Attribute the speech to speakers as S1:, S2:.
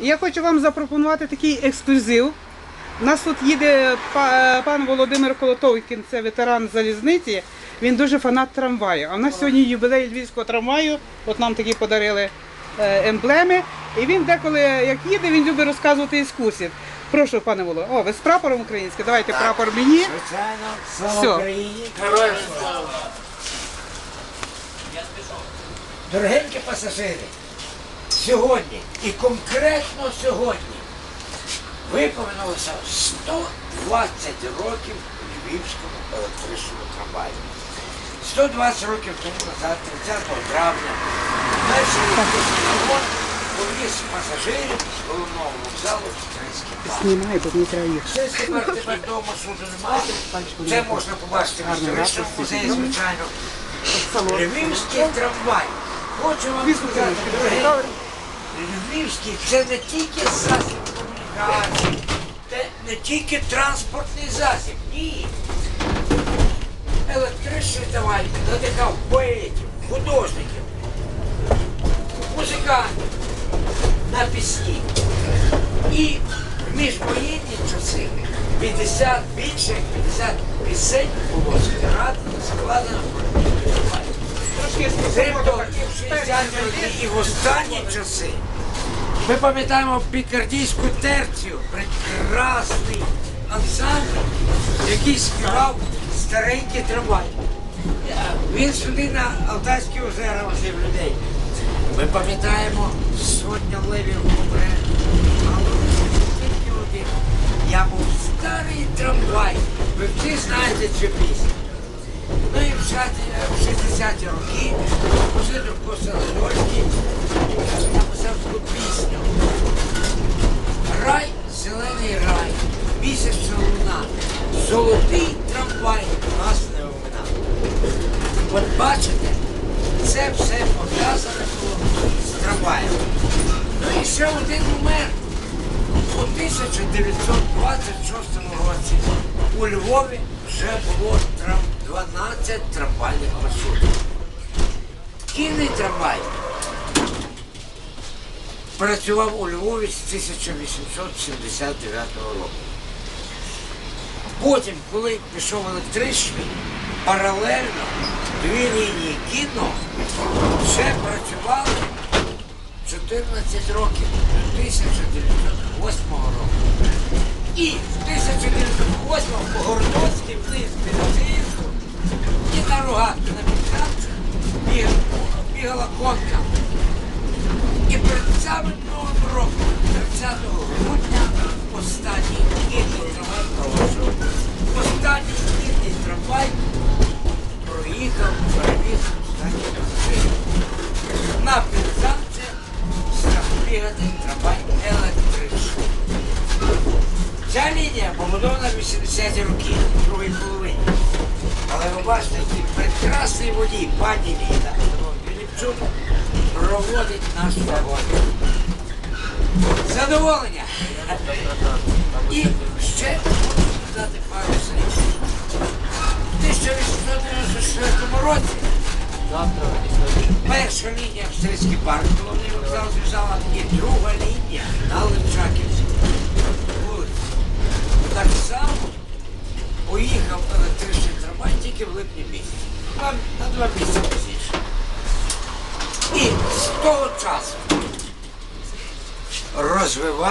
S1: Я хочу вам запропонувати такий ексклюзив. У нас тут їде пан Володимир Колотовкін, це ветеран залізниці. Він дуже фанат трамваю. А в нас сьогодні юбілей львівського трамваю. От нам такі подарили е, емблеми. І він деколи, як їде, він любить розказувати екскурсії. Прошу, пане Володо. О, ви з прапором українським? Давайте прапор мені.
S2: Звичайно, слава
S1: Все.
S2: Україні. Дорогенькі пасажири, сьогодні і конкретно сьогодні виповнилося 120 років Львівському електричному трамваю. 120 років тому назад, 30 травня, перший електричний вагон повіз пасажирів з головного вокзалу в Стрийський парк. Це тепер тепер вдома суду немає. Це можна побачити в історичному музеї, звичайно. Львівський трамвай. Хочу вам сказати, дорогі, Львівський це не тільки засіб комунікації, це не тільки транспортний засіб. Ні. Електричний трамвай надихав поетів, художників, музикантів на пісні. І в міжвоєнні часи 50, більше як 50 пісень було складено, складено. Крім того, і в 60-ті і в останні часи ми пам'ятаємо пікардійську терцію, прекрасний ансамбль, який співав старенький трамвай. Він сюди на Алтайські озера возив людей. Ми пам'ятаємо сотня левів умре. Я був старий трамвай. Ви всі знаєте цю пісню. Ну і в 60-ті роки композитор Коста Ледольський написав пісню. Рай, зелений рай, місячна луна, золотий трамвай нас не омина. От бачите, це все пов'язане з трамваєм. Ну і ще один момент. У 1926 році у Львові вже було 12 трамвайних маршрутів. Кінний трамвай працював у Львові з 1879 року. Потім, коли пішов електричний, паралельно дві лінії кіно ще працювали 14 років до 1908 року. І в 1908 по Вниз Березинську і на Рогатку на Підкамчу бігала, бігала конка. І перед самим Новим роком, 30 грудня, останній кінний трамвай проїжджав. Останній кінний трамвай проїхав, перевіз останній пасажирів. На Підкамче став бігати трамвай електричний. Лінія побудована в 80-ті роки, в другій половині. Але ви бачите, прекрасний водій, пані Ліда Філіпчук, проводить наш вагон. Задоволення. І ще хочу сказати пару слів. В 1894 році перша лінія Австрійський парк, головний вокзал зв'язала, і друга лінія на Левчаківську На два місяці пізніше. І з того часу розвивав.